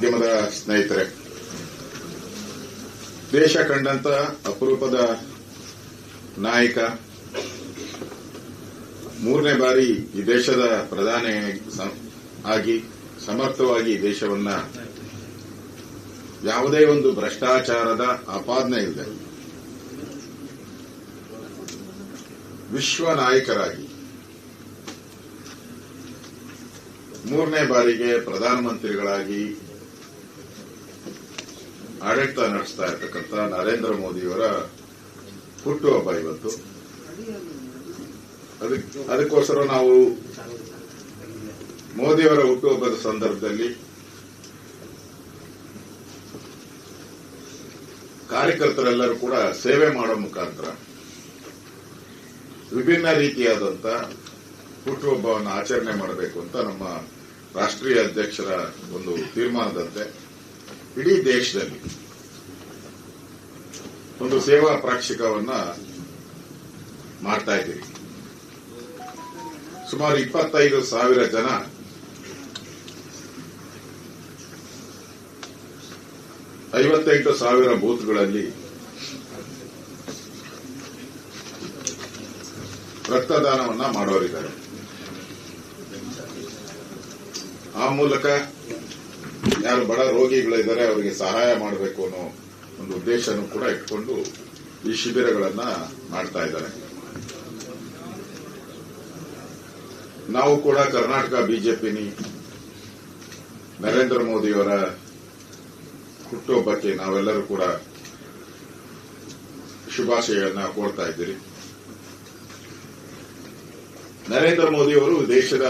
ಮಾಧ್ಯಮದ ಸ್ನೇಹಿತರೆ, ದೇಶ ಕಂಡಂತ ಅಪರೂಪದ ನಾಯಕ, ಮೂರನೇ ಬಾರಿ ಈ ದೇಶದ ಪ್ರಧಾನಿ ಆಗಿ, ಸಮರ್ಥವಾಗಿ ದೇಶವನ್ನ ಯಾವುದೇ ಒಂದು ಭ್ರಷ್ಟಾಚಾರದ ಆಪಾದನೆ ಇಲ್ಲದೆ ವಿಶ್ವ ನಾಯಕರಾಗಿ, ಮೂರನೇ ಬಾರಿಗೆ ಪ್ರಧಾನಮಂತ್ರಿಗಳಾಗಿ ಆಡಳಿತ ನಡೆಸ್ತಾ ಇರ್ತಕ್ಕಂಥ ನರೇಂದ್ರ ಮೋದಿಯವರ ಹುಟ್ಟುಹಬ್ಬ ಇವತ್ತು. ಅದಕ್- ಅದಕ್ಕೋಸ್ಕರ ನಾವು ಮೋದಿಯವರ ಹುಟ್ಟುಹಬ್ಬದ ಸಂದರ್ಭದಲ್ಲಿ ಕಾರ್ಯಕರ್ತರೆಲ್ಲರೂ ಕೂಡ ಸೇವೆ ಮಾಡೋ ಮುಖಾಂತರ ವಿಭಿನ್ನ ರೀತಿಯಾದಂತ ಹುಟ್ಟುಹಬ್ಬವನ್ನು ಆಚರಣೆ ಮಾಡಬೇಕು ಅಂತ ನಮ್ಮ ರಾಷ್ಟ್ರೀಯ ಅಧ್ಯಕ್ಷರ ಒಂದು ತೀರ್ಮಾನದಂತೆ ಇಡೀ ದೇಶದಲ್ಲಿ ಒಂದು ಸೇವಾ ಪ್ರಾಕ್ಷಿಕವನ್ನ ಮಾಡ್ತಾ ಇದ್ದೀವಿ ಸುಮಾರು ಇಪ್ಪತ್ತೈದು ಸಾವಿರ ಜನ ಐವತ್ತೆಂಟು ಸಾವಿರ ಬೂತ್ಗಳಲ್ಲಿ ರಕ್ತದಾನವನ್ನ ಮಾಡೋರಿದ್ದಾರೆ. ಆ ಮೂಲಕ ಯಾರು ಬಡ ರೋಗಿಗಳಿದ್ದಾರೆ, ಅವರಿಗೆ ಸಹಾಯ ಮಾಡಬೇಕು ಅನ್ನೋ ಒಂದು ಉದ್ದೇಶನೂ ಕೂಡ ಇಟ್ಕೊಂಡು ಈ ಶಿಬಿರಗಳನ್ನ ಮಾಡ್ತಾ ಇದ್ದಾರೆ. ನಾವು ಕೂಡ ಕರ್ನಾಟಕ ಬಿಜೆಪಿನಿ ನರೇಂದ್ರ ಮೋದಿಯವರ ಹುಟ್ಟುಹಬ್ಬಕ್ಕೆ ನಾವೆಲ್ಲರೂ ಕೂಡ ಶುಭಾಶಯಗಳನ್ನ ಕೋರ್ತಾ ಇದ್ದೀರಿ. ನರೇಂದ್ರ ಮೋದಿಯವರು ದೇಶದ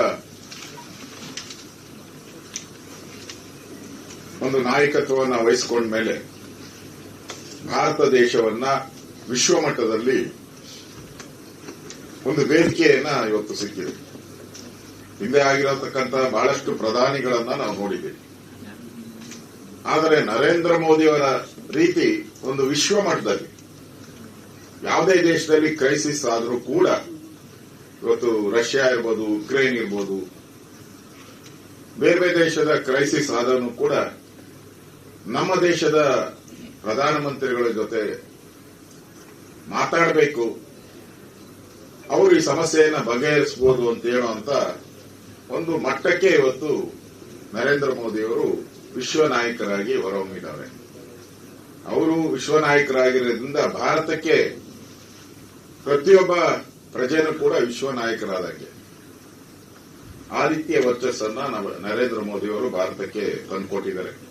ಒಂದು ನಾಯಕತ್ವವನ್ನು ವಹಿಸಿಕೊಂಡ ಮೇಲೆ ಭಾರತ ದೇಶವನ್ನ ವಿಶ್ವಮಟ್ಟದಲ್ಲಿ ಒಂದು ವೇದಿಕೆಯನ್ನ ಇವತ್ತು ಸಿಕ್ಕಿದೆ. ಹಿಂದೆ ಆಗಿರತಕ್ಕಂತ ಬಹಳಷ್ಟು ಪ್ರಧಾನಿಗಳನ್ನ ನಾವು ನೋಡಿದ್ದೇವೆ. ಆದರೆ ನರೇಂದ್ರ ಮೋದಿಯವರ ರೀತಿ ಒಂದು ವಿಶ್ವ ಮಟ್ಟದಲ್ಲಿ ಯಾವುದೇ ದೇಶದಲ್ಲಿ ಕ್ರೈಸಿಸ್ ಆದರೂ ಕೂಡ ಇವತ್ತು ರಷ್ಯಾ ಇರ್ಬೋದು, ಉಕ್ರೇನ್ ಇರ್ಬೋದು, ಬೇರೆ ಬೇರೆ ದೇಶದ ಕ್ರೈಸಿಸ್ ಆದರೂ ಕೂಡ ನಮ್ಮ ದೇಶದ ಪ್ರಧಾನಮಂತ್ರಿಗಳ ಜೊತೆ ಮಾತಾಡಬೇಕು. ಅವರು ಈ ಸಮಸ್ಯೆಯನ್ನ ಬಗೆಹರಿಸಬಹುದು ಅಂತ ಹೇಳುವಂತ ಒಂದು ಮಟ್ಟಕ್ಕೆ ಇವತ್ತು ನರೇಂದ್ರ ಮೋದಿಯವರು ವಿಶ್ವ ನಾಯಕರಾಗಿ ಹೊರಹೊಮ್ಮಿದ್ದಾರೆ. ಅವರು ವಿಶ್ವ ನಾಯಕರಾಗಿರೋದ್ರಿಂದ ಭಾರತಕ್ಕೆ ಪ್ರತಿಯೊಬ್ಬ ಪ್ರಜೆನೂ ಕೂಡ ವಿಶ್ವ ನಾಯಕರಾದಂಗೆ. ಆ ರೀತಿಯ ವರ್ಚಸ್ಸನ್ನ ನರೇಂದ್ರ ಮೋದಿಯವರು ಭಾರತಕ್ಕೆ ತಂದುಕೊಟ್ಟಿದ್ದಾರೆ.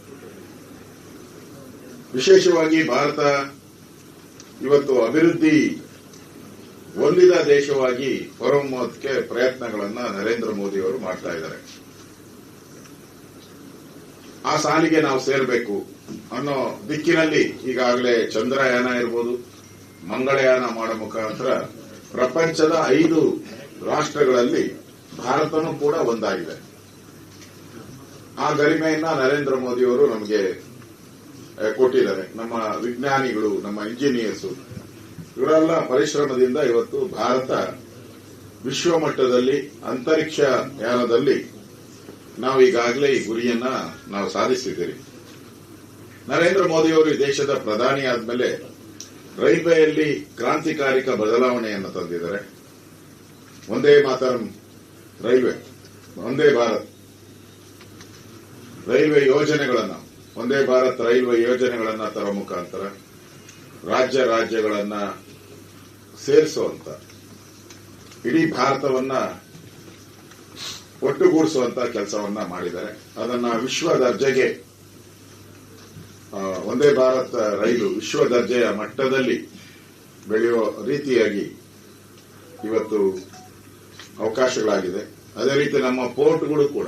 ವಿಶೇಷವಾಗಿ ಭಾರತ ಇವತ್ತು ಅಭಿವೃದ್ಧಿ ಹೊಂದಿದ ದೇಶವಾಗಿ ಹೊರಹೊಮ್ಮೋದಕ್ಕೆ ಪ್ರಯತ್ನಗಳನ್ನು ನರೇಂದ್ರ ಮೋದಿಯವರು ಮಾಡ್ತಾ ಇದ್ದಾರೆ. ಆ ಸಾಲಿಗೆ ನಾವು ಸೇರಬೇಕು ಅನ್ನೋ ದಿಕ್ಕಿನಲ್ಲಿ ಈಗಾಗಲೇ ಚಂದ್ರಯಾನ ಇರ್ಬೋದು, ಮಂಗಳಯಾನ ಮಾಡೋ ಮುಖಾಂತರ ಪ್ರಪಂಚದ ಐದು ರಾಷ್ಟ್ರಗಳಲ್ಲಿ ಭಾರತನೂ ಕೂಡ ಒಂದಾಗಿದೆ. ಆ ಗರಿಮೆಯನ್ನ ನರೇಂದ್ರ ಮೋದಿಯವರು ನಮಗೆ ಕೊಟ್ಟಿದ್ದಾರೆ. ನಮ್ಮ ವಿಜ್ಞಾನಿಗಳು, ನಮ್ಮ ಇಂಜಿನಿಯರ್ಸ್ ಇವರೆಲ್ಲ ಪರಿಶ್ರಮದಿಂದ ಇವತ್ತು ಭಾರತ ವಿಶ್ವಮಟ್ಟದಲ್ಲಿ, ಅಂತರಿಕ್ಷ ಯಾನದಲ್ಲಿ ನಾವು ಈಗಾಗಲೇ ಈ ಗುರಿಯನ್ನ ನಾವು ಸಾಧಿಸಿದ್ದೀರಿ. ನರೇಂದ್ರ ಮೋದಿಯವರು ಈ ದೇಶದ ಪ್ರಧಾನಿ ಆದ್ಮೇಲೆ ರೈಲ್ವೆಯಲ್ಲಿ ಕ್ರಾಂತಿಕಾರಿಕ ಬದಲಾವಣೆಯನ್ನು ತಂದಿದ್ದಾರೆ. ಒಂದೇ ಮಾತರಂ, ರೈಲ್ವೆ, ಒಂದೇ ಭಾರತ್. ರೈಲ್ವೆ ಯೋಜನೆಗಳನ್ನ ಒಂದೇ ಭಾರತ್ ರೈಲ್ವೆ ಯೋಜನೆಗಳನ್ನ ತರೋ ಮುಖಾಂತರ ರಾಜ್ಯ ರಾಜ್ಯಗಳನ್ನ ಸೇರಿಸುವಂತ ಇಡೀ ಭಾರತವನ್ನ ಒಟ್ಟುಗೂಡಿಸುವಂತ ಕೆಲಸವನ್ನ ಮಾಡಿದ್ದಾರೆ. ಅದನ್ನ ವಿಶ್ವ ದರ್ಜೆಗೆ ಒಂದೇ ಭಾರತ ರೈಲು ವಿಶ್ವ ದರ್ಜೆಯ ಮಟ್ಟದಲ್ಲಿ ಬೆಳೆಯುವ ರೀತಿಯಾಗಿ ಇವತ್ತು ಅವಕಾಶಗಳಾಗಿದೆ. ಅದೇ ರೀತಿ ನಮ್ಮ ಪೋರ್ಟ್ಗಳು ಕೂಡ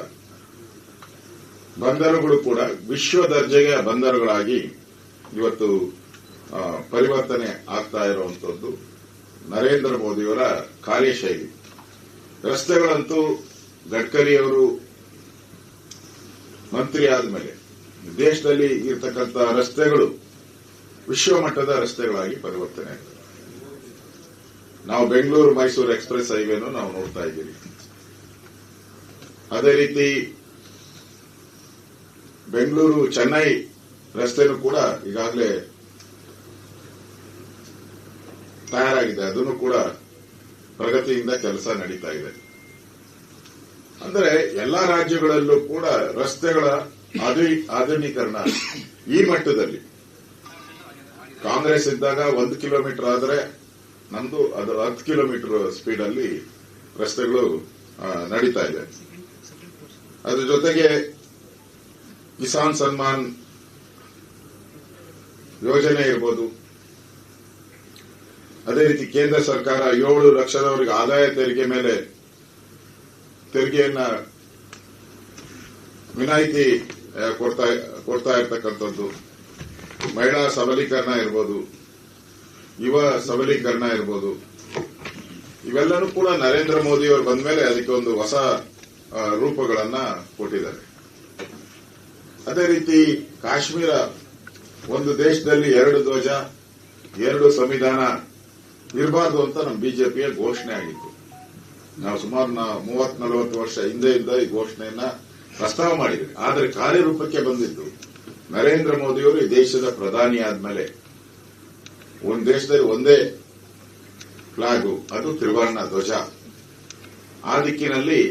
ಬಂದರುಗಳು ಕೂಡ ವಿಶ್ವ ದರ್ಜೆಯ ಬಂದರುಗಳಾಗಿ ಇವತ್ತು ಪರಿವರ್ತನೆ ಆಗ್ತಾ ಇರುವಂತದ್ದು ನರೇಂದ್ರ ಮೋದಿಯವರ ಕಾರ್ಯಶೈಲಿ ರಸ್ತೆಗಳಂತೂ ಗಡ್ಕರಿಯವರು ಮಂತ್ರಿ ಆದಮೇಲೆ ದೇಶದಲ್ಲಿ ಇರತಕ್ಕಂತ ರಸ್ತೆಗಳು ವಿಶ್ವ ಮಟ್ಟದ ರಸ್ತೆಗಳಾಗಿ ಪರಿವರ್ತನೆ ಆಗ್ತದೆ. ನಾವು ಬೆಂಗಳೂರು ಮೈಸೂರು ಎಕ್ಸ್ಪ್ರೆಸ್ ಹೈವೇನು ನಾವು ನೋಡ್ತಾ ಇದ್ದೀವಿ. ಅದೇ ರೀತಿ ಬೆಂಗಳೂರು, ಚೆನ್ನೈ ರಸ್ತೆನೂ ಕೂಡ ಈಗಾಗಲೇ ತಯಾರಾಗಿದೆ. ಅದನ್ನು ಕೂಡ ಪ್ರಗತಿಯಿಂದ ಕೆಲಸ ನಡೀತಾ ಇದೆ. ಅಂದರೆ ಎಲ್ಲಾ ರಾಜ್ಯಗಳಲ್ಲೂ ಕೂಡ ರಸ್ತೆಗಳ ಆಧುನಿ- ಆಧುನೀಕರಣ ಈ ಮಟ್ಟದಲ್ಲಿ. ಕಾಂಗ್ರೆಸ್ ಇದ್ದಾಗ ಒಂದು ಕಿಲೋಮೀಟರ್ ಆದರೆ ನಮ್ದು ಅದು ಹತ್ತು ಕಿಲೋಮೀಟರ್ ಸ್ಪೀಡ್ ಅಲ್ಲಿ ರಸ್ತೆಗಳು ನಡೀತಾ ಇದೆ. ಅದ್ರ ಜೊತೆಗೆ ಕಿಸಾನ್ ಸನ್ಮಾನ್ ಯೋಜನೆ ಇರ್ಬೋದು. ಅದೇ ರೀತಿ ಕೇಂದ್ರ ಸರ್ಕಾರ ಏಳು ಲಕ್ಷದವರೆಗೆ ಆದಾಯ ತೆರಿಗೆ ಮೇಲೆ ತೆರಿಗೆಯನ್ನ ವಿನಾಯಿತಿ ಕೊಡ್ತಾ ಕೊಡ್ತಾ ಇರ್ತಕ್ಕಂಥದ್ದು. ಮಹಿಳಾ ಸಬಲೀಕರಣ ಇರ್ಬೋದು, ಯುವ ಸಬಲೀಕರಣ ಇರ್ಬೋದು. ಇವೆಲ್ಲನೂ ಕೂಡ ನರೇಂದ್ರ ಮೋದಿ ಅವರು ಬಂದ ಮೇಲೆ ಅದಕ್ಕೆ ಒಂದು ಹೊಸ ರೂಪಗಳನ್ನ ಕೊಟ್ಟಿದ್ದಾರೆ. ಅದೇ ರೀತಿ ಕಾಶ್ಮೀರ ಒಂದು ದೇಶದಲ್ಲಿ ಎರಡು ಧ್ವಜ, ಎರಡು ಸಂವಿಧಾನ ಇರಬಾರ್ದು ಅಂತ ನಮ್ಮ ಬಿಜೆಪಿಯ ಘೋಷಣೆ ಆಗಿತ್ತು. ನಾವು ಸುಮಾರು ಮೂವತ್ ನಲವತ್ತು ವರ್ಷ ಹಿಂದೆಯಿಂದ ಈ ಘೋಷಣೆಯನ್ನ ಪ್ರಸ್ತಾವ ಮಾಡಿದ್ವಿ. ಆದರೆ ಕಾರ್ಯರೂಪಕ್ಕೆ ಬಂದಿದ್ದು ನರೇಂದ್ರ ಮೋದಿಯವರು ಈ ದೇಶದ ಪ್ರಧಾನಿ ಆದ್ಮೇಲೆ. ಒಂದು ದೇಶದಲ್ಲಿ ಒಂದೇ ಫ್ಲಾಗು ಅದು ತ್ರಿವರ್ಣ ಧ್ವಜ. ಆ ದಿಕ್ಕಿನಲ್ಲಿ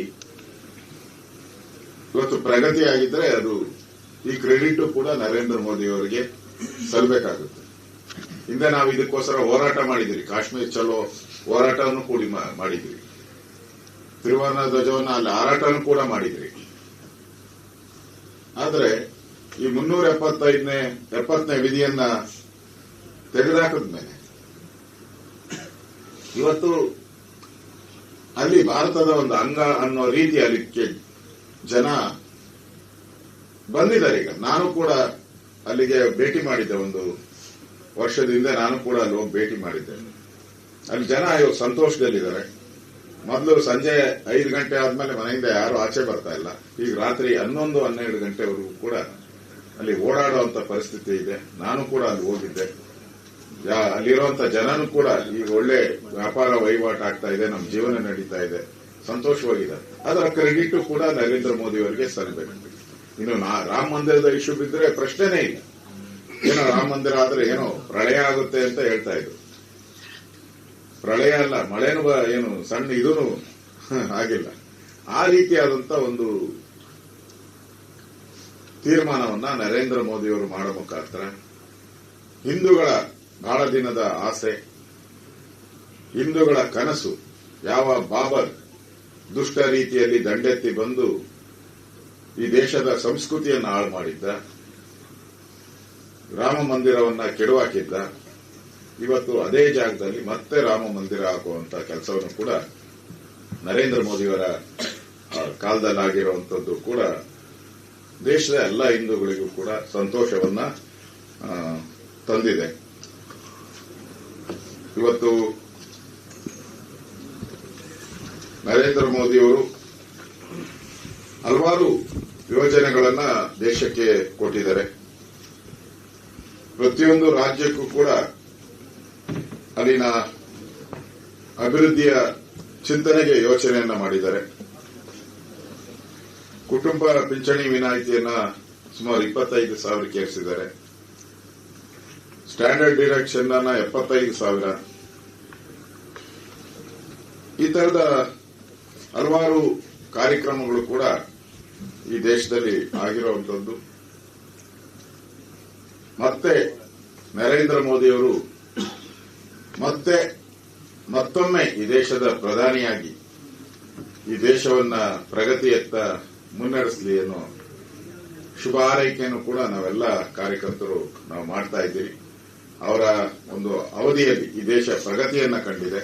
ಇವತ್ತು ಪ್ರಗತಿ ಆಗಿದ್ರೆ ಅದು ಈ ಕ್ರೆಡಿಟ್ ಕೂಡ ನರೇಂದ್ರ ಮೋದಿ ಅವರಿಗೆ ಸಲ್ಲಬೇಕಾಗುತ್ತೆ ಹಿಂದೆ ನಾವು ಇದಕ್ಕೋಸ್ಕರ ಹೋರಾಟ ಮಾಡಿದಿರಿ ಕಾಶ್ಮೀರ್ ಚಲೋ ಹೋರಾಟವನ್ನು ಕೂಡಿ ಮಾಡಿದಿರಿ ತ್ರಿವರ್ಣ ಧ್ವಜವನ್ನು ಅಲ್ಲಿ ಹಾರಾಟನೂ ಕೂಡ ಮಾಡಿದ್ರಿ ಆದ್ರೆ ಈ ಮುನ್ನೂರ ಎಪ್ಪತ್ತೈದನೇ, ಎಪ್ಪತ್ತನೇ ವಿಧಿಯನ್ನ ತೆಗೆದಾಕದ ಮೇಲೆ ಇವತ್ತು ಅಲ್ಲಿ ಭಾರತದ ಒಂದು ಅಂಗ ಅನ್ನೋ ರೀತಿ ಅಲ್ಲಿ ಜನ ಬಂದಿದ್ದಾರೆ ಈಗ. ನಾನು ಕೂಡ ಅಲ್ಲಿಗೆ ಭೇಟಿ ಮಾಡಿದ್ದೆ ಒಂದು ವರ್ಷದಿಂದ ನಾನು ಕೂಡ ಅಲ್ಲಿ ಹೋಗಿ ಭೇಟಿ ಮಾಡಿದ್ದೆ. ಅಲ್ಲಿ ಜನ ಇವಾಗ ಸಂತೋಷದಲ್ಲಿದ್ದಾರೆ. ಮೊದಲು ಸಂಜೆ ಐದು ಗಂಟೆ ಆದ್ಮೇಲೆ ಮನೆಯಿಂದ ಯಾರು ಆಚೆ ಬರ್ತಾ ಇಲ್ಲ. ಈಗ ರಾತ್ರಿ ಹನ್ನೊಂದು, ಹನ್ನೆರಡು ಗಂಟೆವರೆಗೂ ಕೂಡ ಅಲ್ಲಿ ಓಡಾಡುವಂತ ಪರಿಸ್ಥಿತಿ ಇದೆ. ನಾನು ಕೂಡ ಅಲ್ಲಿ ಹೋಗಿದ್ದೆ. ಅಲ್ಲಿರುವಂತ ಜನನು ಕೂಡ ಈಗ ಒಳ್ಳೆ ವ್ಯಾಪಾರ ವಹಿವಾಟು ಆಗ್ತಾ ಇದೆ. ನಮ್ಮ ಜೀವನ ನಡೀತಾ ಇದೆ. ಸಂತೋಷವಾಗಿದೆ ಅದರ ಕ್ರೆಡಿಟ್ ಕೂಡ ನರೇಂದ್ರ ಮೋದಿ ಅವರಿಗೆ ಸಲ್ಲಬೇಕು ಇನ್ನು ನಾ- ರಾಮ ಮಂದಿರದ ಇಶ್ಯೂ ಬಿದ್ದರೆ ಪ್ರಶ್ನೆನೇ ಇಲ್ಲ. ಏನೋ ರಾಮ ಮಂದಿರ ಆದ್ರೆ ಏನೋ ಪ್ರಳಯ ಆಗುತ್ತೆ ಅಂತ ಹೇಳ್ತಾ ಇದ್ರು. ಪ್ರಳಯ ಅಲ್ಲ, ಮಳೆನೂ ಏನು ಸಣ್ಣ ಇದೂ ಆಗಿಲ್ಲ. ಆ ರೀತಿಯಾದಂತ ಒಂದು ತೀರ್ಮಾನವನ್ನ ನರೇಂದ್ರ ಮೋದಿಯವರು ಮಾಡೋ ಮುಖಾಂತರ ಹಿಂದೂಗಳ ಬಹಳ ದಿನದ ಆಸೆ, ಹಿಂದೂಗಳ ಕನಸು, ಯಾವ ಬಾಬರ್ ದುಷ್ಟ ರೀತಿಯಲ್ಲಿ ದಂಡೆತ್ತಿ ಬಂದು ಈ ದೇಶದ ಸಂಸ್ಕೃತಿಯನ್ನು ಹಾಳು ಮಾಡಿದ್ದ, ರಾಮ ಮಂದಿರವನ್ನ ಕೆಡವಾಕಿದ್ದ, ಇವತ್ತು ಅದೇ ಜಾಗದಲ್ಲಿ ಮತ್ತೆ ರಾಮ ಮಂದಿರ ಹಾಕುವಂತ ಕೆಲಸವನ್ನು ಕೂಡ ನರೇಂದ್ರ ಮೋದಿಯವರ ಕಾಲದಲ್ಲಿ ಆಗಿರುವಂತದ್ದು ಕೂಡ ದೇಶದ ಎಲ್ಲ ಹಿಂದೂಗಳಿಗೂ ಕೂಡ ಸಂತೋಷವನ್ನ ತಂದಿದೆ. ಇವತ್ತು ನರೇಂದ್ರ ಮೋದಿಯವರು ಹಲವಾರು ಯೋಜನೆಗಳನ್ನ ದೇಶಕ್ಕೆ ಕೊಟ್ಟಿದ್ದಾರೆ. ಪ್ರತಿಯೊಂದು ರಾಜ್ಯಕ್ಕೂ ಕೂಡ ಅಲ್ಲಿನ ಅಭಿವೃದ್ಧಿಯ ಚಿಂತನೆಗೆ ಯೋಚನೆಯನ್ನ ಮಾಡಿದ್ದಾರೆ. ಕುಟುಂಬ ಪಿಂಚಣಿ ವಿನಾಯಿತಿಯನ್ನ ಸುಮಾರು ಇಪ್ಪತ್ತೈದು ಸಾವಿರ ಏರಿಸಿದ್ದಾರೆ. ಸ್ಟ್ಯಾಂಡರ್ಡ್ ಡಿಡಕ್ಷನ್ ಅನ್ನ ಎಪ್ಪತ್ತೈದು ಸಾವಿರ. ಈ ತರದ ಹಲವಾರು ಕಾರ್ಯಕ್ರಮಗಳು ಕೂಡ ಈ ದೇಶದಲ್ಲಿ ಆಗಿರುವಂತದ್ದು ಮತ್ತೆ ನರೇಂದ್ರ ಮೋದಿಯವರು ಮತ್ತೆ ಮತ್ತೊಮ್ಮೆ ಈ ದೇಶದ ಪ್ರಧಾನಿಯಾಗಿ ಈ ದೇಶವನ್ನ ಪ್ರಗತಿಯತ್ತ ಮುನ್ನಡೆಸಲಿ ಅನ್ನೋ ಶುಭ ಆರೈಕೆಯನ್ನು ಕೂಡ ನಾವೆಲ್ಲ ಕಾರ್ಯಕರ್ತರು ನಾವು ಮಾಡ್ತಾ ಇದ್ದೀವಿ ಅವರ ಒಂದು ಅವಧಿಯಲ್ಲಿ ಈ ದೇಶ ಪ್ರಗತಿಯನ್ನ ಕಂಡಿದೆ.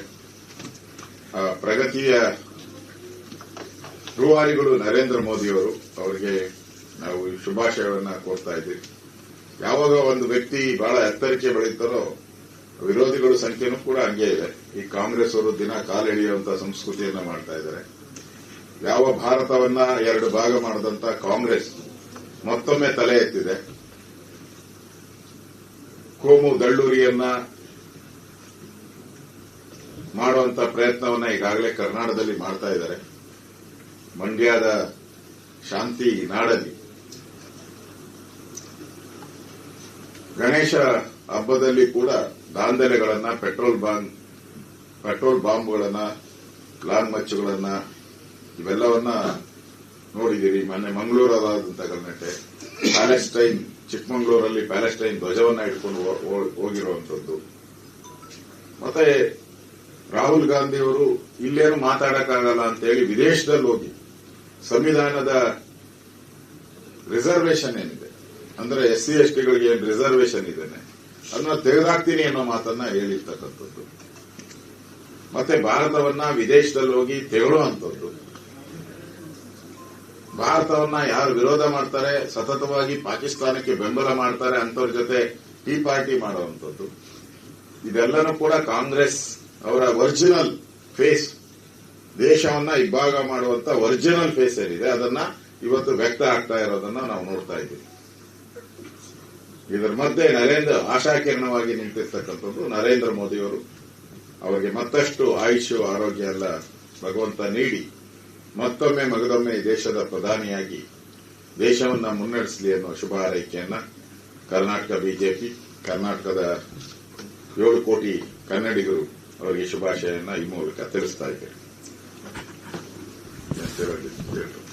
ಆ ಪ್ರಗತಿಯ ರೂವಾರಿಗಳು ನರೇಂದ್ರ ಮೋದಿಯವರು ಅವರಿಗೆ ನಾವು ಶುಭಾಶಯವನ್ನ ಕೋರ್ತಾ ಇದ್ದೀವಿ. ಯಾವಾಗ ಒಂದು ವ್ಯಕ್ತಿ ಬಹಳ ಎತ್ತರಿಕೆ ಬೆಳೀತಾರೋ ವಿರೋಧಿಗಳ ಸಂಖ್ಯೆನೂ ಕೂಡ ಹಂಗೆ ಇದೆ. ಈ ಕಾಂಗ್ರೆಸ್ ಅವರು ದಿನ ಕಾಲೆಳೆಯುವಂತಹ ಸಂಸ್ಕೃತಿಯನ್ನ ಮಾಡ್ತಾ ಇದ್ದಾರೆ. ಯಾವ ಭಾರತವನ್ನ ಎರಡು ಭಾಗ ಮಾಡದಂತ ಕಾಂಗ್ರೆಸ್ ಮತ್ತೊಮ್ಮೆ ತಲೆ ಎತ್ತಿದೆ. ಕೋಮು ದಳ್ಳೂರಿಯನ್ನ ಮಾಡುವಂತ ಪ್ರಯತ್ನವನ್ನ ಈಗಾಗಲೇ ಕರ್ನಾಟಕದಲ್ಲಿ ಮಾಡ್ತಾ ಇದ್ದಾರೆ. ಮಂಡ್ಯದ ಶಾಂತಿ ನಾಡಲ್ಲಿ. ಗಣೇಶ ಹಬ್ಬದಲ್ಲಿ ಕೂಡ ದಾಂಧಲೆಗಳನ್ನ, ಪೆಟ್ರೋಲ್ ಬಾಂಬ್ ಪೆಟ್ರೋಲ್ ಬಾಂಬ್ಗಳನ್ನ ಲಾಂಗ್ ಮಚ್ಚುಗಳನ್ನ, ಇವೆಲ್ಲವನ್ನ ನೋಡಿದಿರಿ ಮೊನ್ನೆ ಮಂಗಳೂರದಾದಂತ ಗಣಟೆ ಪ್ಯಾಲೆಸ್ಟೈನ್, ಚಿಕ್ಕಮಗಳೂರಲ್ಲಿ ಪ್ಯಾಲೆಸ್ಟೈನ್ ಧ್ವಜವನ್ನ ಇಟ್ಕೊಂಡು ಹೋಗಿರುವಂತದ್ದು ಮತ್ತೆ ರಾಹುಲ್ ಗಾಂಧಿ ಅವರು ಇಲ್ಲೇನು ಮಾತಾಡಕ್ಕಾಗಲ್ಲ ಅಂತ ಹೇಳಿ ವಿದೇಶದಲ್ಲಿ ಹೋಗಿ ಸಂವಿಧಾನದ ರಿಸರ್ವೇಶನ್ ಏನಿದೆ? ಅಂದ್ರೆ ಎಸ್ ಸಿ ಎಸ್ ಟಿಗಳಿಗೆ ಏನು ರಿಸರ್ವೇಶನ್ ಇದೇನೆ? ಅದನ್ನ ತೆಗೆದಾಕ್ತೀನಿ ಅನ್ನೋ ಮಾತನ್ನ ಹೇಳಿರ್ತಕ್ಕಂಥದ್ದು. ಮತ್ತೆ ಭಾರತವನ್ನ ವಿದೇಶದಲ್ಲಿ ಹೋಗಿ ತೆಗೊಳ್ಳುವಂಥದ್ದು ಭಾರತವನ್ನ ಯಾರು ವಿರೋಧ ಮಾಡ್ತಾರೆ? ಸತತವಾಗಿ ಪಾಕಿಸ್ತಾನಕ್ಕೆ ಬೆಂಬಲ ಮಾಡ್ತಾರೆ ಅಂತವ್ರ ಜೊತೆ ಟೀ ಪಾರ್ಟಿ ಮಾಡುವಂಥದ್ದು ಇದೆಲ್ಲನೂ ಕೂಡ ಕಾಂಗ್ರೆಸ್ ಅವರ ಒರಿಜಿನಲ್ ಫೇಸ್ ದೇಶವನ್ನ ಇಬ್ಬಾಗ ಮಾಡುವಂತ ಒರಿಜಿನಲ್ ಫೇಸ್ ಏನಿದೆ, ಅದನ್ನ ಇವತ್ತು ವ್ಯಕ್ತ ಆಗ್ತಾ ಇರೋದನ್ನ ನಾವು ನೋಡ್ತಾ ಇದ್ದೀವಿ. ಇದರ ಮಧ್ಯೆ ನರೇಂದ್ರ ಆಶಾಕಿರಣವಾಗಿ ನಿಂತಿರ್ತಕ್ಕಂಥದ್ದು ನರೇಂದ್ರ ಮೋದಿಯವರು. ಅವರಿಗೆ ಮತ್ತಷ್ಟು ಆಯುಷ್ಯ, ಆರೋಗ್ಯ ಎಲ್ಲ ಭಗವಂತ ನೀಡಿ, ಮತ್ತೊಮ್ಮೆ ಮಗದೊಮ್ಮೆ ದೇಶದ ಪ್ರಧಾನಿಯಾಗಿ ದೇಶವನ್ನ ಮುನ್ನಡೆಸಲಿ ಅನ್ನೋ ಶುಭ ಹಾರೈಕೆಯನ್ನ ಕರ್ನಾಟಕ ಬಿಜೆಪಿ, ಕರ್ನಾಟಕದ ಏಳು ಕೋಟಿ ಕನ್ನಡಿಗರು ಅವರಿಗೆ ಶುಭಾಶಯನ್ನ ಈ ಮೂಲಕ ತಿಳಿಸ್ತಾ del, del